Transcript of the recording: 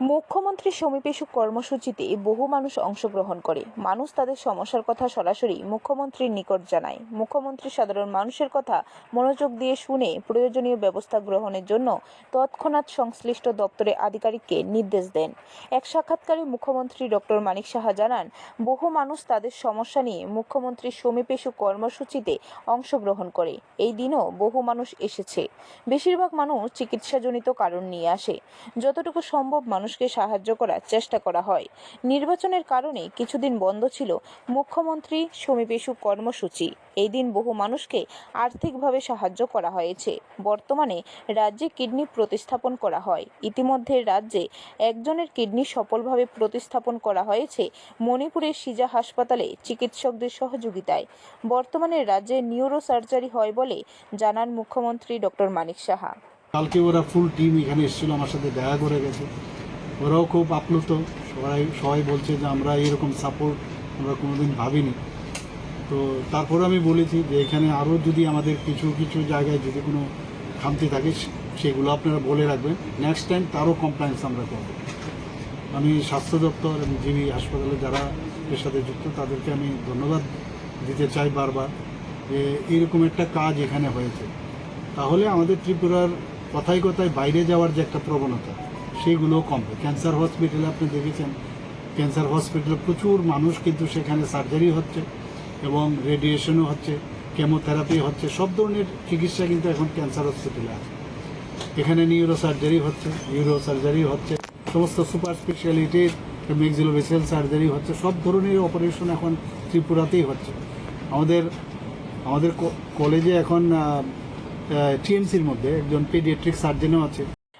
মুখ্যমন্ত্রী সমীপেশু কর্মসূচিতে বহু মানুষ অংশগ্রহণ করে। মানুষ তাদের সমস্যার কথা সরাসরি মুখ্যমন্ত্রীর নিকট জানায়। মুখ্যমন্ত্রী সাধারণ মানুষের কথা মনোযোগ দিয়ে শুনে প্রয়োজনীয় ব্যবস্থা গ্রহণের জন্য তৎক্ষণাৎ সংশ্লিষ্ট দপ্তরে আধিকারিককে নির্দেশ দেন। এক সাক্ষাৎকারে মুখ্যমন্ত্রী ডক্টর মানিক সাহা জানান, বহু মানুষ তাদের সমস্যা নিয়ে মুখ্যমন্ত্রী সমীপেশু কর্মসূচিতে অংশগ্রহণ করে। এই দিনও বহু মানুষ এসেছে। বেশিরভাগ মানুষ চিকিৎসাজনিত কারণ নিয়ে আসে। যতটুকু সম্ভব মানুষকে সাহায্য করার চেষ্টা করা হয়। নির্বাচনের কারণে কিছুদিন বন্ধ ছিল মুখ্যমন্ত্রী সমীপেশু কর্মসূচি। এই দিন বহু মানুষকে আর্থিকভাবে সাহায্য করা হয়েছে। বর্তমানে রাজ্যে কিডনি প্রতিস্থাপন করা হয়। ইতিমধ্যে রাজ্যে একজনের কিডনি সফলভাবে প্রতিস্থাপন করা হয়েছে মণিপুরের সিজা হাসপাতালে চিকিৎসকদের সহযোগিতায়। বর্তমানে রাজ্যে নিউরো সার্জারি হয় বলে জানান মুখ্যমন্ত্রী ডক্টর মানিক সাহা। কালকে ওরা ফুল টিম এখানে এসেছিল, আমার সাথে দেখা করে গেছে। ওরাও খুব আপ্লুত। সবাই সবাই বলছে যে আমরা এরকম সাপোর্ট আমরা কোনোদিন ভাবিনি। তো তারপর আমি বলেছি যে এখানে আরও যদি আমাদের কিছু কিছু জায়গায় যদি কোনো খামতি থাকে সেগুলো আপনারা বলে রাখবেন। নেক্সট টাইম তারও কমপ্লেন্স আমরা করব। আমি স্বাস্থ্য দপ্তর এবং জিবি হাসপাতালে যারা এর সাথে যুক্ত, তাদেরকে আমি ধন্যবাদ দিতে চাই বারবার যে এরকম একটা কাজ এখানে হয়েছে। তাহলে আমাদের ত্রিপুরার কথায় কথায় বাইরে যাওয়ার যে একটা প্রবণতা সেইগুলো কমবে ক্যান্সার হসপিটালে আপনি দেখেছেন ক্যান্সার হসপিটালে প্রচুর মানুষ কিন্তু সেখানে সার্জারি হচ্ছে এবং রেডিয়েশনও হচ্ছে কেমোথেরাপি হচ্ছে, সব ধরনের চিকিৎসা কিন্তু এখন ক্যান্সার হসপিটালে আছে। এখানে নিউরো সার্জারি হচ্ছে ইউরো সার্জারি হচ্ছে, সমস্ত সুপার স্পেশালিটির মেক্সিলোভেসিয়াল সার্জারি হচ্ছে, সব ধরনের অপারেশন এখন ত্রিপুরাতেই হচ্ছে। আমাদের আমাদের কলেজে এখন টিএমসির মধ্যে একজন পেডিয়াট্রিক সার্জেনও আছে।